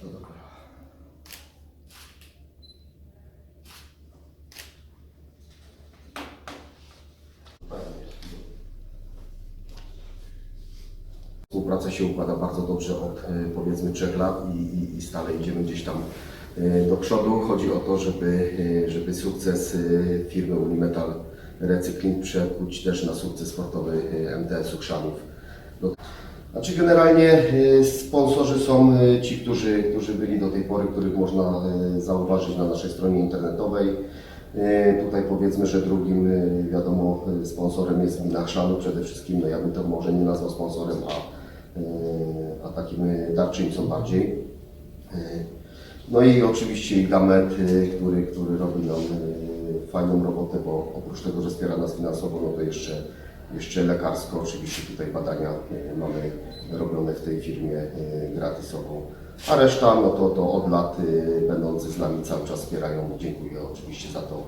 To dopiero. Współpraca się układa bardzo dobrze od e, powiedzmy trzech lat i, i, i stale idziemy gdzieś tam e, do przodu. Chodzi o to, żeby, e, żeby sukces firmy Unimetal Recykling przekuć też na sukces sportowy MTS-u Chrzanów. Znaczy generalnie e, sponsorzy są e, ci, którzy, którzy byli do tej pory, których można e, zauważyć na naszej stronie internetowej. Tutaj powiedzmy, że drugim wiadomo sponsorem jest Gmina przede wszystkim, no ja bym to może nie nazwał sponsorem, a, a takim darczyńcą bardziej. No i oczywiście Gamet, który, który robi nam fajną robotę, bo oprócz tego, że wspiera nas finansowo, no to jeszcze, jeszcze lekarsko, oczywiście tutaj badania mamy robione w tej firmie e, gratisowo. A reszta, no to, to od lat e, będący z nami cały czas wspierają. Dziękuję oczywiście za to.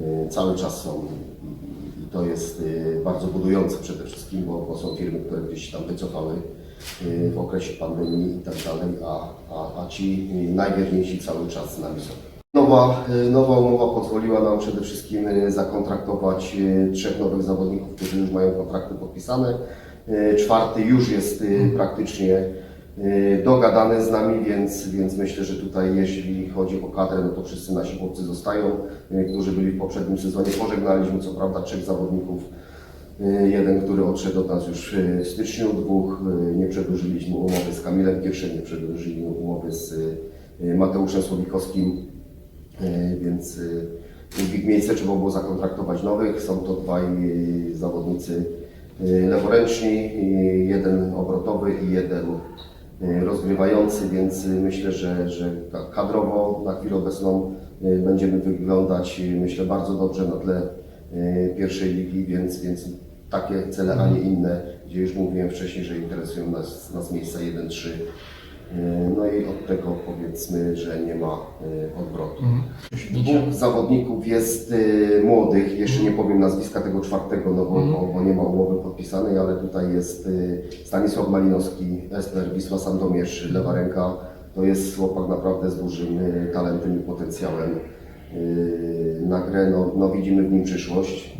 E, Cały czas są i- to jest bardzo budujące przede wszystkim, bo, bo są firmy, które gdzieś tam wycofały w okresie pandemii i tak dalej, a, a, a ci najwierniejsi cały czas z nami są. Nowa, e, nowa umowa pozwoliła nam przede wszystkim e, zakontraktować e, trzech nowych zawodników, którzy już mają kontrakty podpisane. Czwarty już jest e, praktycznie dogadany z nami, więc, więc myślę, że tutaj jeśli chodzi o kadrę, no to wszyscy nasi chłopcy zostają, którzy byli w poprzednim sezonie. Pożegnaliśmy co prawda trzech zawodników, Jeden, który odszedł od nas już w styczniu, dwóch nie przedłużyliśmy umowy z Kamilem Kierszem, nie przedłużyliśmy umowy z Mateuszem Słowikowskim, więc e, w ich miejsce trzeba było zakontraktować nowych. Są to dwaj e, zawodnicy e, leworęczni, e, jeden obrotowy i jeden e, rozgrywający, więc e, myślę, że, że ka- kadrowo na chwilę obecną e, będziemy wyglądać e, myślę bardzo dobrze na tle e, pierwszej ligi, więc, więc takie cele, a nie inne, gdzie już mówiłem wcześniej, że interesują nas, nas miejsca 1-3. E, No i od tego powiedzmy, że nie ma e, odwrotu. Dwóch zawodników jest e, młodych, jeszcze nie powiem nazwiska tego czwartego, no bo, bo, bo nie ma umowy podpisanej, ale tutaj jest e, Stanisław Malinowski, Esper, Wisła Sandomierz, lewa ręka. To jest chłopak naprawdę z dużym e, talentem i potencjałem e, na grę. No, no widzimy w nim przyszłość.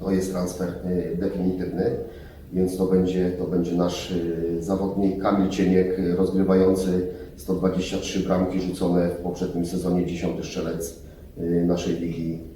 To jest transfer e, definitywny, więc to będzie, to będzie nasz e, zawodnik Kamil Cieniek, e, rozgrywający 123 bramki rzucone w poprzednim sezonie, 10 strzelec e, naszej ligi.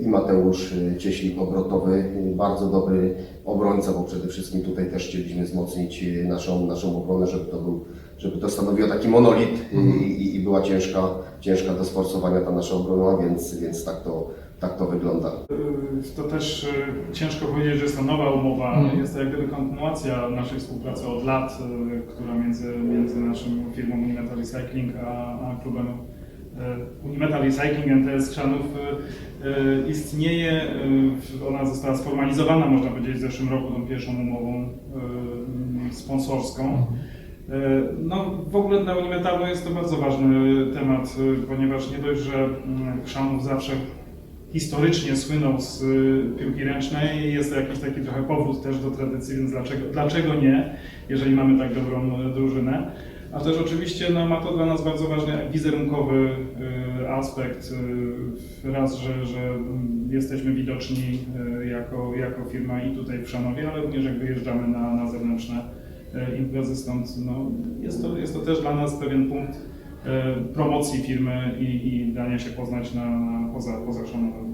I Mateusz Cieślik obrotowy, bardzo dobry obrońca, bo przede wszystkim tutaj też chcieliśmy wzmocnić naszą, naszą obronę, żeby to, był, żeby to stanowiło taki monolit e, i, i była ciężka, ciężka do sforsowania ta nasza obrona, więc, więc tak, to, tak to wygląda. Y, To też y, ciężko powiedzieć, że jest to nowa umowa. Mhm. Jest to jak gdyby kontynuacja naszej współpracy od lat, y, która między, między naszą firmą Unimetal Recycling a, a klubem Unimetal Recycling NTS Chrzanów y, istnieje. Ona została sformalizowana, można powiedzieć, w zeszłym roku tą pierwszą umową sponsorską. E, No, w ogóle dla Unimetalu jest to bardzo ważny temat, ponieważ nie dość, że mm, Chrzanów zawsze historycznie słynął z y, piłki ręcznej, jest to jakiś taki trochę powrót też do tradycji, więc dlaczego, dlaczego nie, jeżeli mamy tak dobrą y, drużynę. A też oczywiście no, ma to dla nas bardzo ważny wizerunkowy y, aspekt. Raz, że, że jesteśmy widoczni jako, jako firma i tutaj w Szanowie, ale również jak wyjeżdżamy na, na zewnętrzne imprezy, stąd no, jest, to, jest to też dla nas pewien punkt promocji firmy i, i dania się poznać na, na poza, poza.